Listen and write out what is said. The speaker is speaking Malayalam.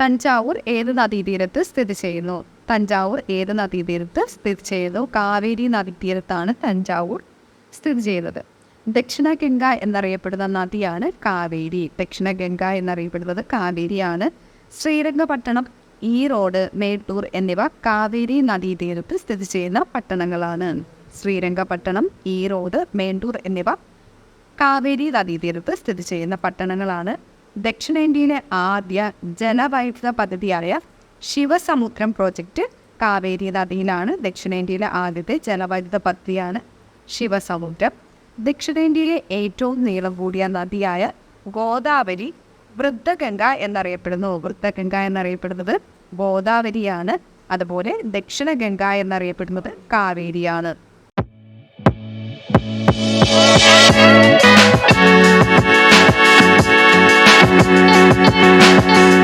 തഞ്ചാവൂർ ഏത് നദീതീരത്ത് സ്ഥിതി ചെയ്യുന്നു? തഞ്ചാവൂർ ഏത് നദീതീരത്ത് സ്ഥിതി ചെയ്യുന്നു? കാവേരി നദീതീരത്താണ് തഞ്ചാവൂർ സ്ഥിതി ചെയ്യുന്നത്. ദക്ഷിണ ഗംഗ എന്നറിയപ്പെടുന്ന നദിയാണ് കാവേരി. ദക്ഷിണ ഗംഗ എന്നറിയപ്പെടുന്നത് കാവേരിയാണ്. ശ്രീരംഗപട്ടണം ഈറോഡ് മേട്ടൂർ എന്നിവ കാവേരി നദീതീരത്ത് സ്ഥിതി ചെയ്യുന്ന പട്ടണങ്ങളാണ്. ശ്രീരംഗപട്ടണം ഈറോഡ് മേട്ടൂർ എന്നിവ കാവേരി നദീതീരത്ത് സ്ഥിതി ചെയ്യുന്ന പട്ടണങ്ങളാണ്. ദക്ഷിണേന്ത്യയിലെ ആദ്യ ജലവൈദ്യുത പദ്ധതിയായ ശിവസമുദ്രം പ്രോജക്റ്റ് കാവേരി നദിയിലാണ് ദക്ഷിണേന്ത്യയിലെ ആദ്യത്തെ ജലവൈദ്യുത പദ്ധതിയാണ് ശിവസമുദ്രം. ദക്ഷിണേന്ത്യയിലെ ഏറ്റവും നീളം കൂടിയ നദിയായ ഗോദാവരി വൃദ്ധഗംഗ എന്നറിയപ്പെടുന്നു. വൃദ്ധഗംഗ എന്നറിയപ്പെടുന്നത് ഗോദാവരിയാണ്. അതുപോലെ ദക്ഷിണഗംഗ എന്നറിയപ്പെടുന്നത് കാവേരിയാണ്.